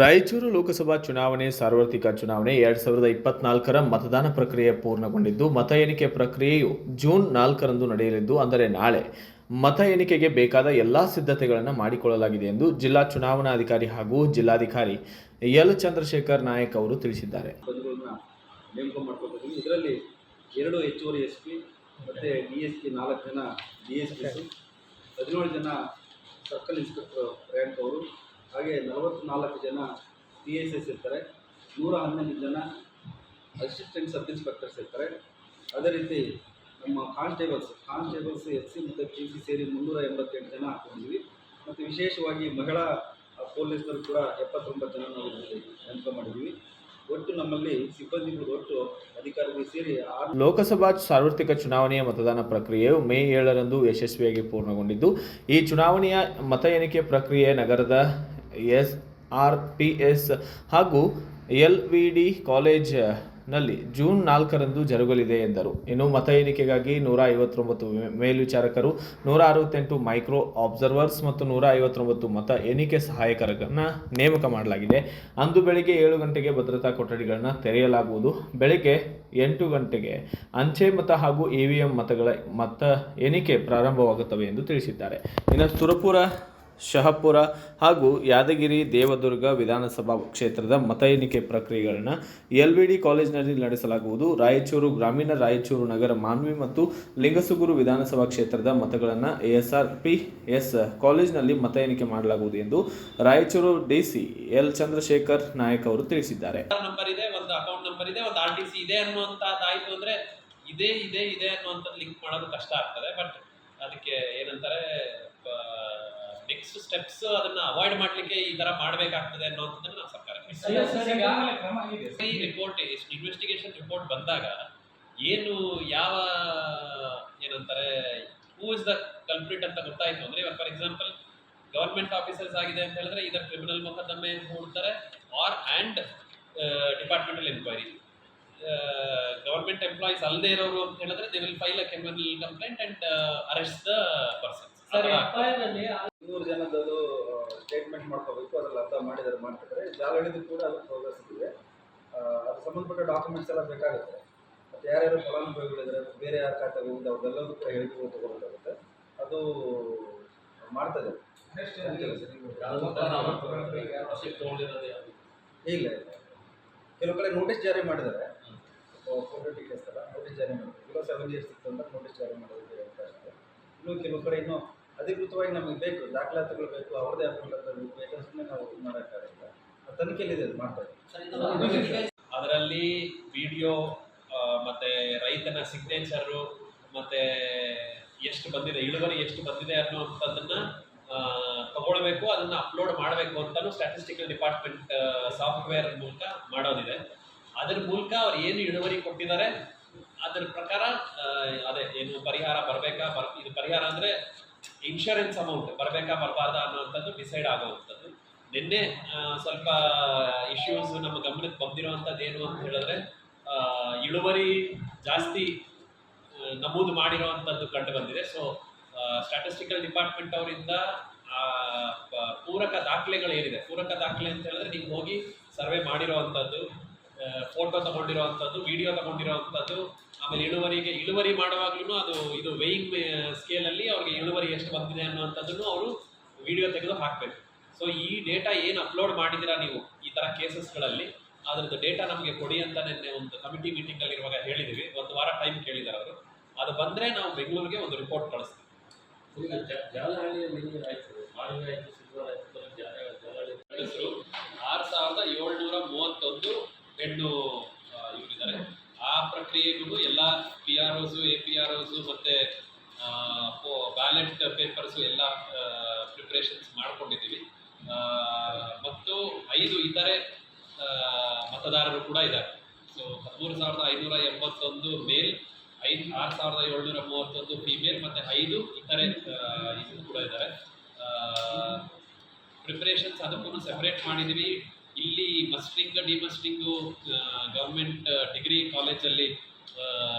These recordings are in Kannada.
ರಾಯಚೂರು ಲೋಕಸಭಾ ಚುನಾವಣೆ, ಸಾರ್ವತ್ರಿಕ ಚುನಾವಣೆ ಎರಡ್ ಸಾವಿರದ ಇಪ್ಪತ್ನಾಲ್ಕರ ಮತದಾನ ಪ್ರಕ್ರಿಯೆ ಪೂರ್ಣಗೊಂಡಿದ್ದು, ಮತ ಎಣಿಕೆ ಪ್ರಕ್ರಿಯೆಯು ಜೂನ್ ನಾಲ್ಕರಂದು ನಡೆಯಲಿದ್ದು, ಅಂದರೆ ನಾಳೆ. ಮತ ಎಣಿಕೆಗೆ ಬೇಕಾದ ಎಲ್ಲಾ ಸಿದ್ಧತೆಗಳನ್ನು ಮಾಡಿಕೊಳ್ಳಲಾಗಿದೆ ಎಂದು ಜಿಲ್ಲಾ ಚುನಾವಣಾಧಿಕಾರಿ ಹಾಗೂ ಜಿಲ್ಲಾಧಿಕಾರಿ ಎಲ್ ಚಂದ್ರಶೇಖರ್ ನಾಯಕ್ ಅವರು ತಿಳಿಸಿದ್ದಾರೆ. ಇದರಲ್ಲಿ ಎರಡು ಹೆಚ್ಚುವರಿ ಎಸ್ ಮತ್ತು ಡಿ ಎಸ್ ಪಿ ಜನ ಡಿ ಎಸ್ ಹದಿನೇಳು ಜನ ಸರ್ಕಲ್ ಇನ್ಸ್ಪೆಕ್ಟರ್ ರ್ಯಾಂಕ್ ಅವರು. ಹಾಗೆ ನಲವತ್ತ್ನಾಲ್ಕು ಜನ ಪಿ ಎಸ್ ಎಸ್ ಇರ್ತಾರೆ. ನೂರ ಹನ್ನೊಂದು ಜನ ಅಸಿಸ್ಟೆಂಟ್ ಸಬ್ ಇನ್ಸ್ಪೆಕ್ಟರ್ಸ್ ಇರ್ತಾರೆ. ಅದೇ ರೀತಿ ನಮ್ಮ ಕಾನ್ಸ್ಟೇಬಲ್ಸ್ ಕಾನ್ಸ್ಟೇಬಲ್ಸ್ ಎಸ್ ಸಿ ಮತ್ತು ಪಿ ಸಿ ಸೇರಿ ಮುನ್ನೂರ ಎಂಬತ್ತೆಂಟು ಜನ ಹಾಕೊಂಡಿದ್ವಿ ಮತ್ತು ವಿಶೇಷವಾಗಿ ಮಹಿಳಾ ಪೊಲೀಸರು ಕೂಡ ಎಪ್ಪತ್ತೊಂಬತ್ತು ಜನ ನಾವು ನೇಮಕ ಮಾಡಿದ್ವಿ ಒಟ್ಟು ನಮ್ಮಲ್ಲಿ ಸಿಬ್ಬಂದಿಗಳು ಒಟ್ಟು ಅಧಿಕಾರಿಗಳು ಸೇರಿ ಲೋಕಸಭಾ ಸಾರ್ವತ್ರಿಕ ಚುನಾವಣೆಯ ಮತದಾನ ಪ್ರಕ್ರಿಯೆಯು ಮೇ ಏಳರಂದು ಯಶಸ್ವಿಯಾಗಿ ಪೂರ್ಣಗೊಂಡಿದ್ದು. ಈ ಚುನಾವಣೆಯ ಮತ ಎಣಿಕೆ ಪ್ರಕ್ರಿಯೆ ನಗರದ ಎಸ್ ಆರ್ ಪಿ ಎಸ್ ಹಾಗೂ ಎಲ್ ವಿ ಡಿ ಕಾಲೇಜ್ನಲ್ಲಿ ಜೂನ್ ನಾಲ್ಕರಂದು ಜರುಗಲಿದೆ ಎಂದರು. ಇನ್ನು ಮತ ಎಣಿಕೆಗಾಗಿ ನೂರ ಐವತ್ತೊಂಬತ್ತು ಮೇಲ್ವಿಚಾರಕರು, ನೂರ ಅರವತ್ತೆಂಟು ಮೈಕ್ರೋ ಆಬ್ಸರ್ವರ್ಸ್ ಮತ್ತು ನೂರ ಐವತ್ತೊಂಬತ್ತು ಮತ ಎಣಿಕೆ ಸಹಾಯಕರನ್ನು ನೇಮಕ ಮಾಡಲಾಗಿದೆ. ಅಂದು ಬೆಳಿಗ್ಗೆ ಏಳು ಗಂಟೆಗೆ ಭದ್ರತಾ ಕೊಠಡಿಗಳನ್ನು ತೆರೆಯಲಾಗುವುದು. ಬೆಳಗ್ಗೆ ಎಂಟು ಗಂಟೆಗೆ ಅಂಚೆ ಮತ ಹಾಗೂ ಇವಿಎಂ ಮತಗಳ ಮತ ಎಣಿಕೆ ಪ್ರಾರಂಭವಾಗುತ್ತವೆ ಎಂದು ತಿಳಿಸಿದ್ದಾರೆ. ಇನ್ನು ಸುರಪುರ ಶಹಪುರ ಹಾಗೂ ಯಾದಗಿರಿ ದೇವದುರ್ಗ ವಿಧಾನಸಭಾ ಕ್ಷೇತ್ರದ ಮತ ಎಣಿಕೆ ಪ್ರಕ್ರಿಯೆಗಳನ್ನು ಎಲ್ ವಿ ಡಿ ಕಾಲೇಜಿನಲ್ಲಿ ನಡೆಸಲಾಗುವುದು. ರಾಯಚೂರು ಗ್ರಾಮೀಣ ರಾಯಚೂರು ನಗರ ಮಾನ್ವಿ ಮತ್ತು ಲಿಂಗಸುಗೂರು ವಿಧಾನಸಭಾ ಕ್ಷೇತ್ರದ ಮತಗಳನ್ನು ಎಸ್ ಆರ್ ಪಿ, ಎಸ್ ಕಾಲೇಜಿನಲ್ಲಿ ಮತ ಎಣಿಕೆ ಮಾಡಲಾಗುವುದು ಎಂದು ರಾಯಚೂರು ಡಿಸಿ ಎಲ್ ಚಂದ್ರಶೇಖರ್ ನಾಯಕ್ ಅವರು ತಿಳಿಸಿದ್ದಾರೆ. ನಂಬರ್ ಇದೆ, ಒಂದು ಅಕೌಂಟ್ ನಂಬರ್ ಇದೆ, ಒಂದು ಆರ್ ಟಿ ಸಿ ಇದೆ ಅನ್ನುವಂಥದ್ದಾಯಿತು ಅಂದರೆ ಇದೇ, ಇದೆ ಇದೆ ಅನ್ನುವಂಥದ್ದು ಲಿಂಕ್ ಮಾಡೋದು ಕಷ್ಟ ಆಗ್ತದೆ. ಬಟ್ ಅದಕ್ಕೆ ಏನಂತಾರೆ ನೆಕ್ಸ್ಟ್ ಸ್ಟೆಪ್ಸ್ ಅದನ್ನ ಅವಾಯ್ಡ್ ಮಾಡ್ಲಿಕ್ಕೆ ಈ ತರ ಮಾಡ್ಬೇಕಾಗ್ತದೆ ಅನ್ನೋದನ್ನ ನಾವು ಸರ್ಕಾರಕ್ಕೆ ಈ ರಿಪೋರ್ಟ್ ಇನ್ವೆಸ್ಟಿಗೇಷನ್ ರಿಪೋರ್ಟ್ ಬಂದಾಗ ಏನು ಯಾವ ಏನಂತಾರೆ ಹೂ ಇಸ್ ದ ಕಲ್ಪ್ರಿಟ್ ಅಂತ ಗೊತ್ತಾಯ್ತು. ಅಂದ್ರೆ ಇವಾಗ ಫಾರ್ ಎಕ್ಸಾಂಪಲ್ ಗವರ್ಮೆಂಟ್ ಆಫೀಸರ್ಸ್ ಆಗಿದೆ ಅಂತ ಹೇಳಿದ್ರೆ ಇದರ ಕ್ರಿಮಿನಲ್ ಮೊಕದ್ದಮೆ ಹೂಡ್ತಾರೆ or and departmental enquiry government employees ಅಲ್ಲದೆ ಇರೋರು ಅಂತ ಹೇಳಿದ್ರೆ they will file a criminal complaint and arrest the person ಇನ್ನೂರು ಜನದದು ಸ್ಟೇಟ್ಮೆಂಟ್ ಮಾಡ್ಕೋಬೇಕು ಅದ್ರಲ್ಲಿ ಅರ್ಥ ಮಾಡಿದರೆ ಮಾಡ್ತಿದ್ದಾರೆ. ಜಾಲಹಳ್ಳಿದು ಕೂಡ ಅದು ಪ್ರೋಗ್ರೆಸ್ ಇದೆ. ಅದು ಸಂಬಂಧಪಟ್ಟ ಡಾಕ್ಯುಮೆಂಟ್ಸ್ ಎಲ್ಲ ಬೇಕಾಗುತ್ತೆ. ಮತ್ತು ಯಾರ್ಯಾರು ಫಲಾನುಭವಿಗಳಿದ್ರೆ ಬೇರೆ ಯಾರ ಖಾತೆಗಳಿಂದ ಅವ್ರದ್ದೆಲ್ಲದೂ ಕೂಡ ಹೇಳಿ ತಗೊಳ್ಬೇಕಾಗುತ್ತೆ. ಅದು ಮಾಡ್ತಾ ಇದ್ದಾರೆ ಇಲ್ಲ ಇಲ್ಲ. ಕೆಲವು ಕಡೆ ನೋಟಿಸ್ ಜಾರಿ ಮಾಡಿದ್ದಾರೆ. ಫೋಟೋ ಟಿಕೆಟ್ಸ್ ಎಲ್ಲ ನೋಟಿಸ್ ಜಾರಿ ಮಾಡಿದ್ದಾರೆ. ಇವಾಗ ಸೆವೆನ್ ಇಯರ್ಸ್ ಇತ್ತು ಅಂತ ನೋಟಿಸ್ ಜಾರಿ ಮಾಡೋದಕ್ಕೆ ಅವಕಾಶ ಇನ್ನು ಕೆಲವು ಕಡೆ ಇನ್ನೂ ಅಧಿಕೃತವಾಗಿ ನಮಗೆ ಬೇಕು ದಾಖಲಾತಿಗಳು ಬೇಕು ಅವ್ರದೇ ಅಂತ ಬೇಕು ಸುಮ್ಮನೆ ನಾವು ಇದು ಮಾಡೋಕ್ಕಾಗಲ್ಲ. ತನಿಖೆಯಲ್ಲಿದೆ ಅದು ಮಾಡ್ತಾ ಅದರಲ್ಲಿ ವಿಡಿಯೋ ಮತ್ತೆ ರೈತನ ಸಿಗ್ನೇಚರು ಮತ್ತೆ ಎಷ್ಟು ಬಂದಿದೆ ಇಳುವರಿ ಎಷ್ಟು ಬಂದಿದೆ ಅನ್ನುವಂಥದ್ದನ್ನ ಆ, ತಗೊಳ್ಬೇಕು ಅದನ್ನ ಅಪ್ಲೋಡ್ ಮಾಡಬೇಕು ಅಂತಲೂ ಸ್ಟ್ಯಾಟಿಸ್ಟಿಕಲ್ ಡಿಪಾರ್ಟ್ಮೆಂಟ್ ಸಾಫ್ಟ್ವೇರ್ ಮೂಲಕ ಮಾಡೋದಿದೆ. ಅದ್ರ ಮೂಲಕ ಅವ್ರು ಏನು ಇಳುವರಿ ಕೊಟ್ಟಿದ್ದಾರೆ ಅದ್ರ ಪ್ರಕಾರ ಅದೇ ಏನು ಪರಿಹಾರ ಬರಬೇಕಾ ಬರ್ ಇದು ಪರಿಹಾರ ಅಂದ್ರೆ ಇನ್ಶೂರೆನ್ಸ್ ಅಮೌಂಟ್ ಬರಬೇಕಾ, ಬರಬಾರ್ದಾ ಅನ್ನೋವಂಥದ್ದು ಡಿಸೈಡ್ ಆಗುವಂಥದ್ದು. ನಿನ್ನೆ ಸ್ವಲ್ಪ ಇಶ್ಯೂಸ್ ನಮ್ಮ ಗಮನಕ್ಕೆ ಬಂದಿರುವಂಥದ್ದು ಏನು ಅಂತ ಹೇಳಿದ್ರೆ ಇಳುವರಿ ಜಾಸ್ತಿ ನಮೂದು ಮಾಡಿರುವಂಥದ್ದು ಕಂಡು ಬಂದಿದೆ. ಸೊ ಸ್ಟ್ಯಾಟಿಸ್ಟಿಕಲ್ ಡಿಪಾರ್ಟ್ಮೆಂಟ್ ಅವರಿಂದ ಪೂರಕ ದಾಖಲೆಗಳು ಏನಿದೆ, ಪೂರಕ ದಾಖಲೆ ಅಂತ ಹೇಳಿದ್ರೆ ನೀವು ಹೋಗಿ ಸರ್ವೆ ಮಾಡಿರೋವಂಥದ್ದು ಫೋಟೋ ತಗೊಂಡಿರೋವಂಥದ್ದು ವಿಡಿಯೋ ತಗೊಂಡಿರೋವಂಥದ್ದು ಆಮೇಲೆ ಇಳುವರಿಗೆ, ಇಳುವರಿ ಮಾಡುವಾಗ್ಲೂ ಅದು, ಇದು ವೆಯಿಂಗ್ ಸ್ಕೇಲಲ್ಲಿ ಅವ್ರಿಗೆ ಇಳುವರಿ ಎಷ್ಟು ಬಂದಿದೆ ಅನ್ನುವಂಥದ್ದನ್ನು ಅವರು ವಿಡಿಯೋ ತೆಗೆದು ಹಾಕಬೇಕು. ಸೊ ಈ ಡೇಟಾ ಏನು ಅಪ್ಲೋಡ್ ಮಾಡಿದ್ದೀರಾ ನೀವು, ಈ ಥರ ಕೇಸಸ್ಗಳಲ್ಲಿ ಅದರದ್ದು ಡೇಟಾ ನಮಗೆ ಕೊಡಿ ಅಂತ ನಿನ್ನೆ ಒಂದು ಕಮಿಟಿ ಮೀಟಿಂಗಲ್ಲಿ ಇರುವಾಗ ಹೇಳಿದ್ದೀವಿ ಒಂದು ವಾರ ಟೈಮ್ ಕೇಳಿದ್ದಾರೆ ಅವರು. ಅದು ಬಂದರೆ ನಾವು ಬೆಂಗಳೂರಿಗೆ ಒಂದು ರಿಪೋರ್ಟ್ ಕಳಿಸ್ತೀವಿ ಹೆಸರು ಆರು ಸಾವಿರದ ಏಳ್ನೂರ ಮೂವತ್ತೊಂದು ಹೆಣ್ಣು ಇವರಿದ್ದಾರೆ. ಆ ಪ್ರಕ್ರಿಯೆಗಳು ಎಲ್ಲ P R Os A P R Os ಮತ್ತು ಬ್ಯಾಲೆಟ್ ಪೇಪರ್ಸು ಎಲ್ಲ ಪ್ರಿಪ್ರೇಷನ್ಸ್ ಮಾಡ್ಕೊಂಡಿದ್ದೀವಿ. ಮತ್ತು ಐದು ಇತರೆ ಮತದಾರರು ಕೂಡ ಇದ್ದಾರೆ. ಸೊ ಹದಿಮೂರು ಸಾವಿರದ ಐನೂರ ಎಂಬತ್ತೊಂದು ಮೇಲ್ ಐದು, ಆರು ಸಾವಿರದ ಏಳ್ನೂರ ಮೂವತ್ತೊಂದು ಫಿಮೇಲ್ ಮತ್ತು ಐದು ಇತರೆ ಇದು ಕೂಡ ಇದ್ದಾರೆ. ಪ್ರಿಪ್ರೇಷನ್ಸ್ ಅದಕ್ಕೂ ಸೆಪ್ರೇಟ್ ಮಾಡಿದ್ದೀವಿ. ಇಲ್ಲಿ ಮಸ್ಟ್ರಿಂಗ್ ಡಿಮಸ್ಟ್ರಿಂಗು ಗೌರ್ಮೆಂಟ್ ಡಿಗ್ರಿ ಕಾಲೇಜಲ್ಲಿ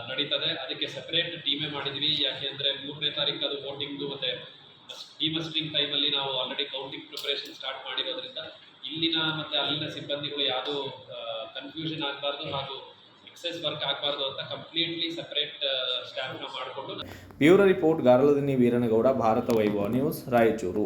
ನಡೀತದೆ. ಅದಕ್ಕೆ ಸಪ್ರೇಟ್ ಟೀಮೇ ಯಾಕೆ ಯಾಕೆಂದರೆ ಮೂರನೇ ತಾರೀಕು ಅದು ವೋಟಿಂಗ್ದು ಮತ್ತು ಟೈಮ್ ಟೈಮಲ್ಲಿ ನಾವು ಆಲ್ರೆಡಿ ಕೌಂಟಿಂಗ್ ಪ್ರಿಪರೇಷನ್ ಸ್ಟಾರ್ಟ್ ಮಾಡಿರೋದ್ರಿಂದ ಇಲ್ಲಿನ ಮತ್ತು ಅಲ್ಲಿನ ಸಿಬ್ಬಂದಿಗಳು ಯಾವುದೂ ಕನ್ಫ್ಯೂಷನ್ ಆಗಬಾರ್ದು ಹಾಗೂ ಎಕ್ಸೈಸ್ ವರ್ಕ್ ಆಗಬಾರ್ದು ಅಂತ ಕಂಪ್ಲೀಟ್ಲಿ ಸಪ್ರೇಟ್ ಸ್ಟಾಫ್ನ ಮಾಡಿಕೊಂಡು. Bureau report, ಗಾರಲದಿನಿ Veeranagouda, Bharat Vaibhav news, Raichur.